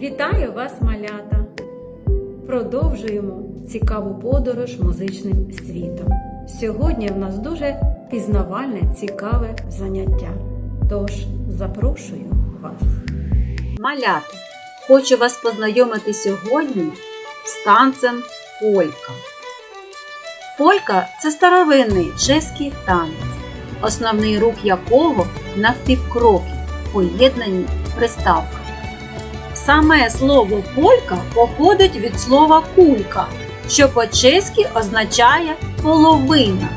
Вітаю вас, малята! Продовжуємо цікаву подорож музичним світом. Сьогодні в нас дуже пізнавальне, цікаве заняття. Тож запрошую вас. Малята, хочу вас познайомити сьогодні з танцем полька. Полька це старовинний чеський танець, основний рух якого навпівкроки, поєднані приставками. Саме слово полька походить від слова кулька, що по-чеськи означає половина.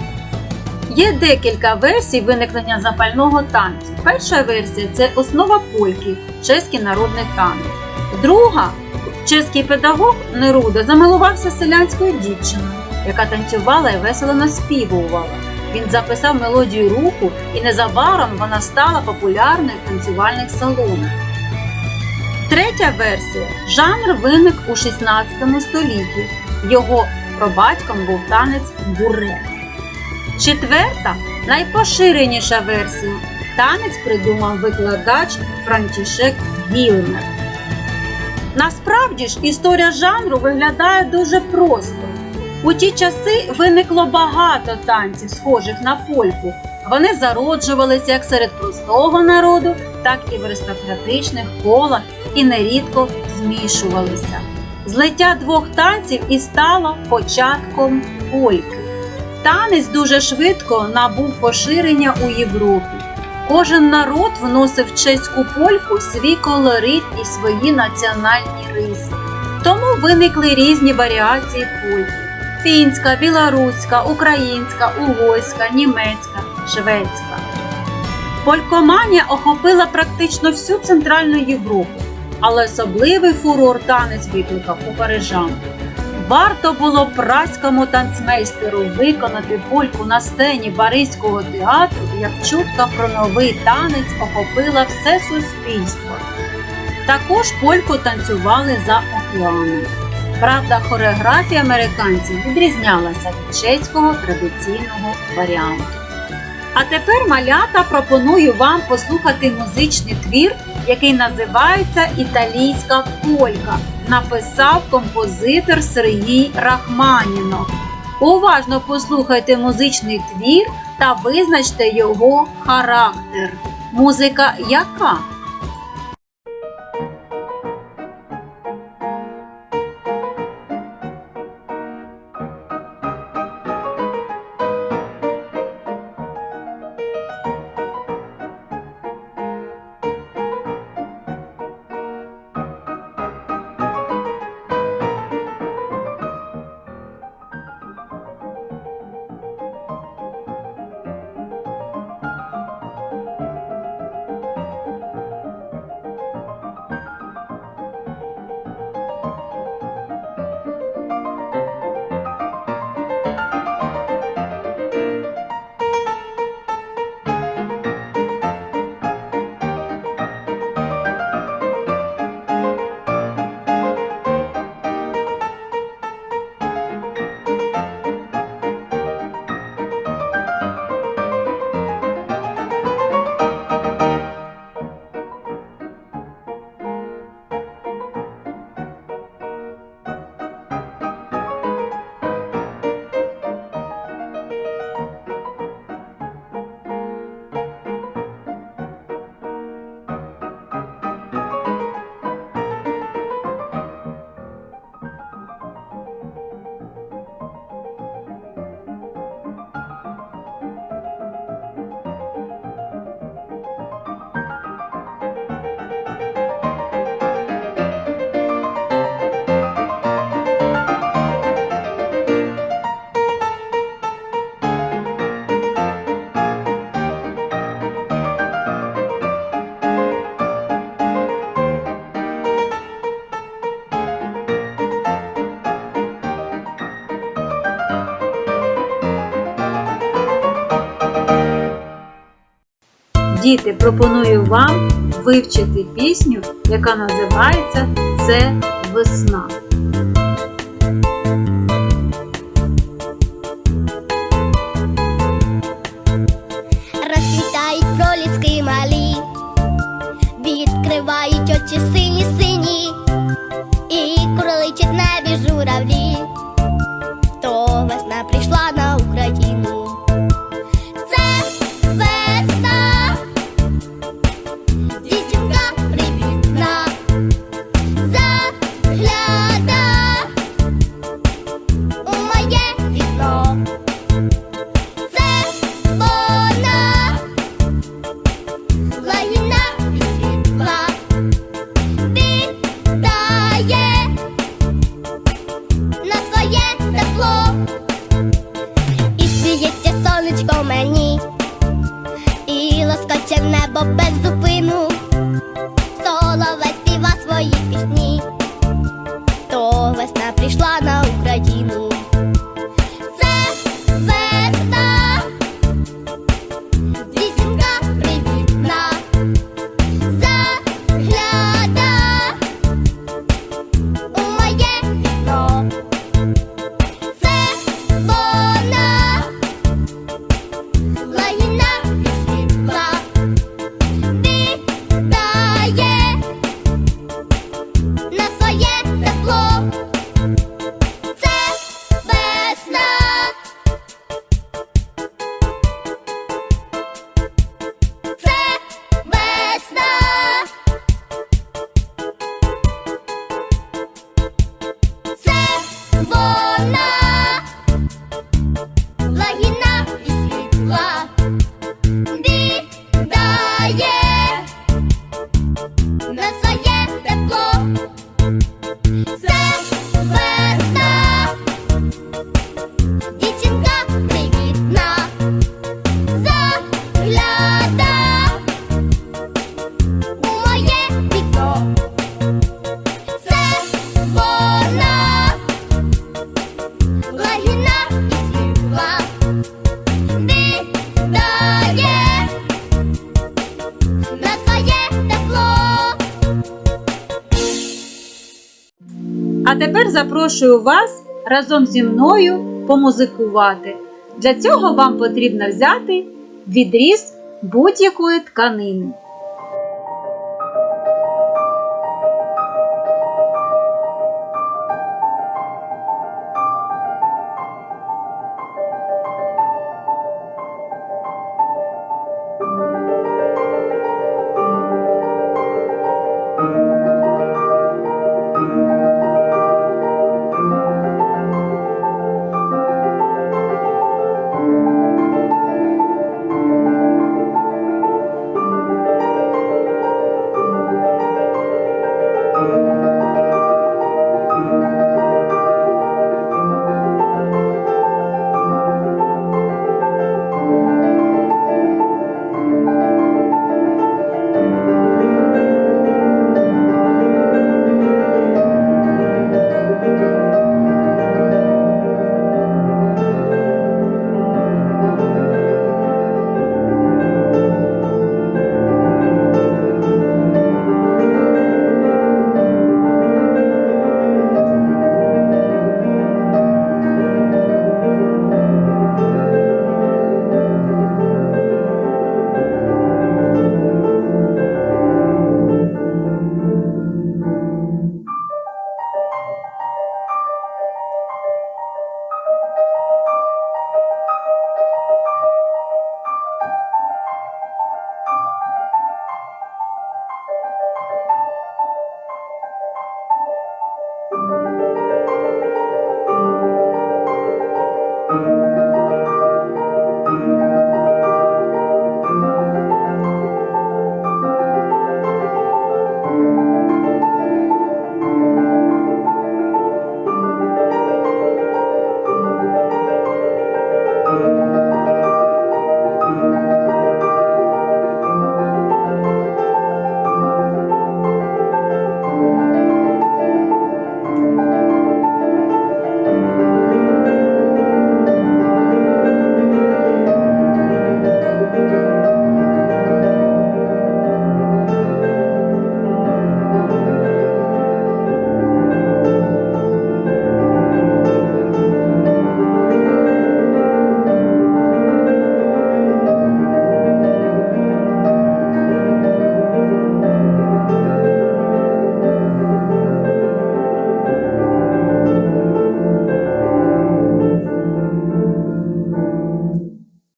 Є декілька версій виникнення запального танцю. Перша версія це основа польки, чеський народний танець. Друга чеський педагог Неруда замилувався селянською дівчиною, яка танцювала і весело наспівувала. Він записав мелодію руху, і незабаром вона стала популярною в танцювальних салонах. Третя версія жанр виник у 16 столітті. Його пробатьком був танець буре. Четверта найпоширеніша версія. Танець придумав викладач Франтішек Гілмер. Насправді ж історія жанру виглядає дуже просто. У ті часи виникло багато танців, схожих на польку. Вони зароджувалися як серед простого народу, так і в аристократичних колах і нерідко змішувалися. Злиття двох танців і стало початком польки. Танець дуже швидко набув поширення у Європі. Кожен народ вносив чеську польку свій колорит і свої національні риси. Тому виникли різні варіації польки: фінська, білоруська, українська, угорська, німецька, шведська. Полькоманія охопила практично всю Центральну Європу, але особливий фурор танець викликав у парижан. Варто було праському танцмейстеру виконати польку на сцені Паризького театру, як чутка про новий танець охопила все суспільство. Також польку танцювали за океаном. Правда, хореографія американців відрізнялася від чеського традиційного варіанту. А тепер малята пропоную вам послухати музичний твір, який називається Італійська полька. Написав композитор Сергій Рахманінов. Уважно послухайте музичний твір та визначте його характер. Музика яка? Діти, пропоную вам вивчити пісню, яка називається Це весна. Розквітають проліски малі, відкривають очі сині сині, мені, і лоскоче в небо без зупину, солове співа свої пісні, А тепер запрошую вас разом зі мною помузикувати. Для цього вам потрібно взяти відріз будь-якої тканини.